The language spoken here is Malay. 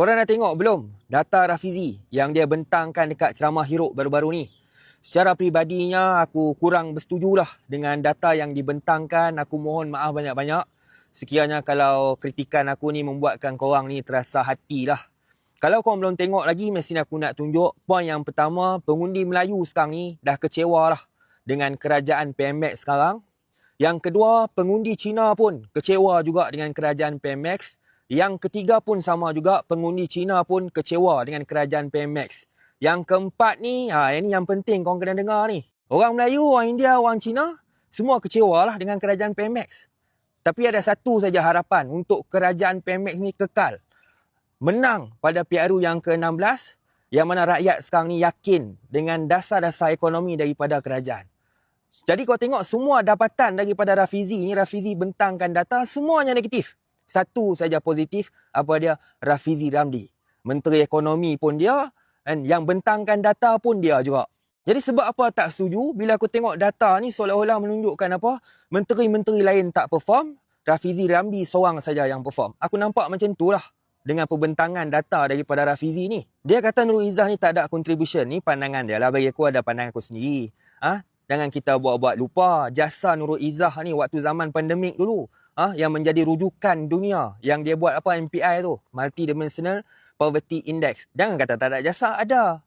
Korang dah tengok belum data Rafizi yang dia bentangkan dekat ceramah Hiruk baru-baru ni? Secara peribadinya aku kurang bersetujulah dengan data yang dibentangkan. Aku mohon maaf banyak-banyak. Sekiranya kalau kritikan aku ni membuatkan korang ni terasa hati lah. Kalau korang belum tengok lagi, mesti aku nak tunjuk. Poin yang pertama, pengundi Melayu sekarang ni dah kecewa lah dengan kerajaan PMX sekarang. Yang kedua, pengundi Cina pun kecewa juga dengan kerajaan PMX. Yang ketiga pun sama juga, pengundi Cina pun kecewa dengan kerajaan PMX. Yang keempat ni, ha, ini yang penting korang kena dengar ni. Orang Melayu, orang India, orang Cina, semua kecewa lah dengan kerajaan PMX. Tapi ada satu saja harapan untuk kerajaan PMX ni kekal. Menang pada PRU yang ke-16 yang mana rakyat sekarang ni yakin dengan dasar-dasar ekonomi daripada kerajaan. Jadi kau tengok semua dapatan daripada Rafizi ni, Rafizi bentangkan data, semuanya negatif. Satu saja positif, apa dia? Rafizi Ramli. Menteri Ekonomi pun dia, dan yang bentangkan data pun dia juga. Jadi sebab apa tak setuju, bila aku tengok data ni seolah-olah menunjukkan apa? Menteri-menteri lain tak perform, Rafizi Ramli seorang saja yang perform. Aku nampak macam tu lah dengan perbentangan data daripada Rafizi ni. Dia kata Nurul Izzah ni tak ada contribution. Ni pandangan dia lah. Bagi aku ada pandangan aku sendiri. Ah, ha? Jangan kita buat-buat lupa jasa Nurul Izzah ni waktu zaman pandemik dulu. Ha? yang menjadi rujukan dunia. Yang dia buat apa MPI tu. Multi Dimensional Poverty Index. Jangan kata tak ada jasa. Ada.